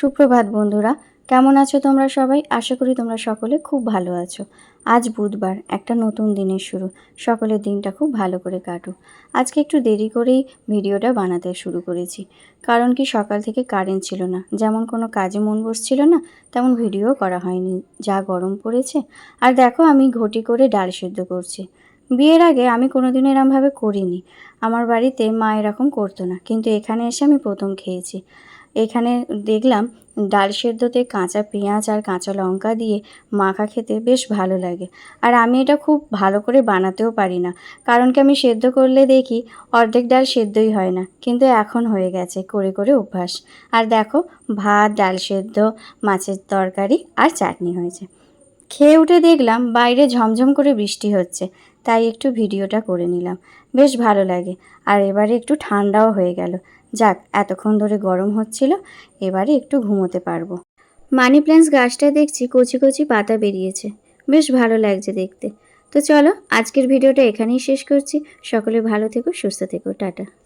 সুপ্রভাত বন্ধুরা, কেমন আছো তোমরা সবাই? আশা করি তোমরা সকলে খুব ভালো আছো। আজ বুধবার, একটা নতুন দিনের শুরু। সকলের দিনটা খুব ভালো করে কাটুক। আজকে একটু দেরি করেই ভিডিওটা বানাতে শুরু করেছি। কারণ কি সকাল থেকে কারেন্ট ছিল না। যেমন কোনো কাজে মন বসছিল না, তেমন ভিডিও করা হয়নি। যা গরম পড়েছে। আর দেখো আমি ঘটি করে ডাল সেদ্ধ করছি। বিয়ের আগে আমি কোনোদিন এরমভাবে করিনি। আমার বাড়িতে মা এরকম করতো না। কিন্তু এখানে এসে আমি প্রথম খেয়েছি। এখানে দেখলাম ডাল সেদ্ধতে কাঁচা পেঁয়াজ আর কাঁচা লঙ্কা দিয়ে মাখা খেতে বেশ ভালো লাগে। আর আমি এটা খুব ভালো করে বানাতেও পারি না। কারণ কি আমি সেদ্ধ করলে দেখি অর্ধেক ডাল সেদ্ধই হয় না। কিন্তু এখন হয়ে গেছে করে করে অভ্যাস। আর দেখো ভাত, ডাল সেদ্ধ, মাছের তরকারি আর চাটনি হয়েছে। খেয়ে উঠে দেখলাম বাইরে ঝমঝম করে বৃষ্টি হচ্ছে। তাই একটু ভিডিওটা করে নিলাম। বেশ ভালো লাগে। আর এবারে একটু ঠান্ডাও হয়ে গেল। যাক, এতক্ষণ ধরে গরম হচ্ছিল, এবারে একটু ঘুমোতে পারব। মানি প্ল্যান্টস গাছটায় দেখছি কচি কচি পাতা বেরিয়েছে। বেশ ভালো লাগছে দেখতে। তো চলো, আজকের ভিডিওটা এখানেই শেষ করছি। সকলে ভালো থেকো, সুস্থ থেকো, টাটা।